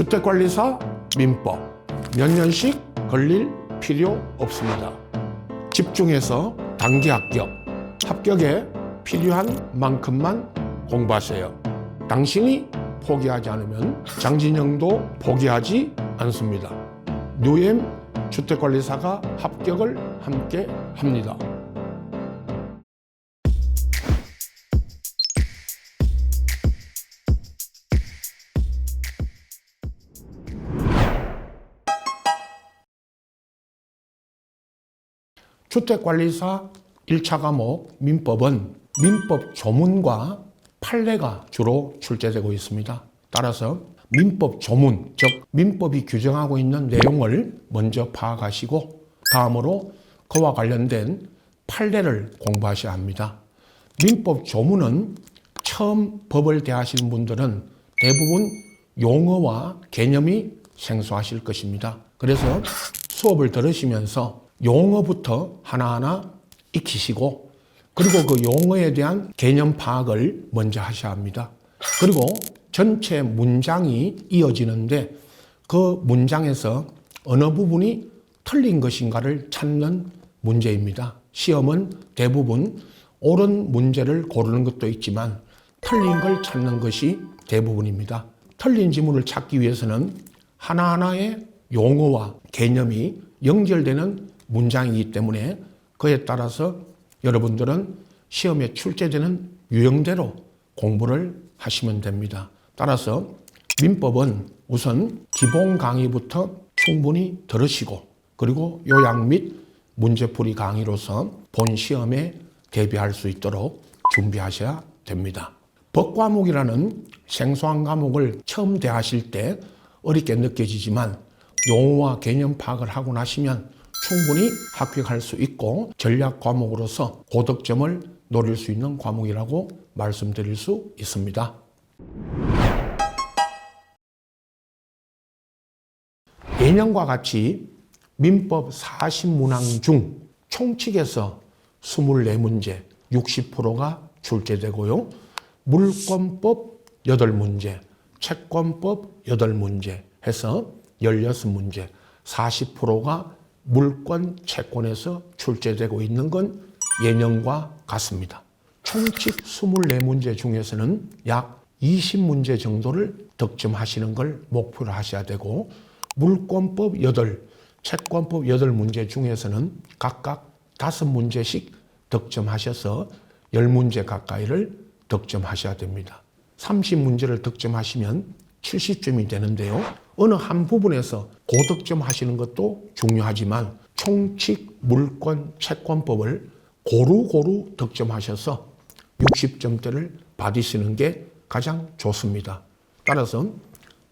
주택관리사 민법 몇 년씩 걸릴 필요 없습니다. 집중해서 단기 합격, 합격에 필요한 만큼만 공부하세요. 당신이 포기하지 않으면 장진영도 포기하지 않습니다. 뉴엠 주택관리사가 합격을 함께 합니다. 주택관리사 1차 과목 민법은 민법 조문과 판례가 주로 출제되고 있습니다. 따라서 민법 조문, 즉 민법이 규정하고 있는 내용을 먼저 파악하시고 다음으로 그와 관련된 판례를 공부하셔야 합니다. 민법 조문은 처음 법을 대하시는 분들은 대부분 용어와 개념이 생소하실 것입니다. 그래서 수업을 들으시면서 용어부터 하나하나 익히시고 그리고 그 용어에 대한 개념 파악을 먼저 하셔야 합니다. 그리고 전체 문장이 이어지는데 그 문장에서 어느 부분이 틀린 것인가를 찾는 문제입니다. 시험은 대부분 옳은 문제를 고르는 것도 있지만 틀린 걸 찾는 것이 대부분입니다. 틀린 지문을 찾기 위해서는 하나하나의 용어와 개념이 연결되는 문장이기 때문에 그에 따라서 여러분들은 시험에 출제되는 유형대로 공부를 하시면 됩니다. 따라서 민법은 우선 기본 강의부터 충분히 들으시고 그리고 요약 및 문제풀이 강의로서 본 시험에 대비할 수 있도록 준비하셔야 됩니다. 법과목이라는 생소한 과목을 처음 대하실 때 어렵게 느껴지지만 용어와 개념 파악을 하고 나시면 충분히 합격할 수 있고 전략 과목으로서 고득점을 노릴 수 있는 과목이라고 말씀드릴 수 있습니다. 예년과 같이 민법 40문항 중 총칙에서 24문제, 60%가 출제되고요. 물권법 8문제, 채권법 8문제 해서 16문제, 40%가 물권, 채권에서 출제되고 있는 건 예년과 같습니다. 총칙 24문제 중에서는 약 20문제 정도를 득점하시는 걸 목표로 하셔야 되고 물권법 8, 채권법 8문제 중에서는 각각 5문제씩 득점하셔서 10문제 가까이를 득점하셔야 됩니다. 30문제를 득점하시면 70점이 되는데요. 어느 한 부분에서 고득점 하시는 것도 중요하지만 총칙, 물권, 채권법을 고루고루 득점하셔서 60점대를 받으시는 게 가장 좋습니다. 따라서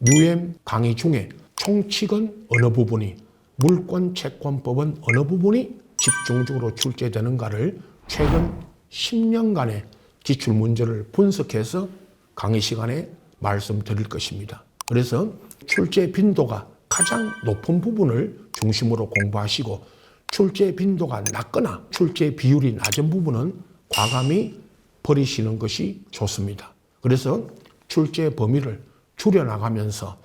UM 강의 중에 총칙은 어느 부분이, 물권, 채권법은 어느 부분이 집중적으로 출제되는가를 최근 10년간의 기출 문제를 분석해서 강의 시간에 말씀드릴 것입니다. 그래서 출제 빈도가 가장 높은 부분을 중심으로 공부하시고 출제 빈도가 낮거나 출제 비율이 낮은 부분은 과감히 버리시는 것이 좋습니다. 그래서 출제 범위를 줄여나가면서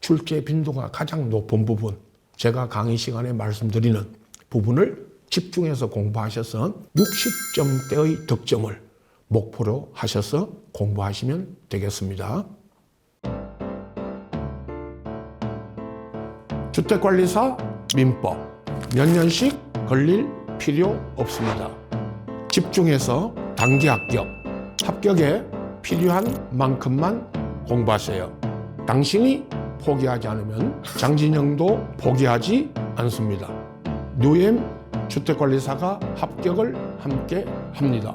출제 빈도가 가장 높은 부분, 제가 강의 시간에 말씀드리는 부분을 집중해서 공부하셔서 60점대의 득점을 목표로 하셔서 공부하시면 되겠습니다. 주택관리사 민법 몇 년씩 걸릴 필요 없습니다. 집중해서 단기 합격, 합격에 필요한 만큼만 공부하세요. 당신이 포기하지 않으면 장진영도 포기하지 않습니다. 뉴엠 주택관리사가 합격을 함께 합니다.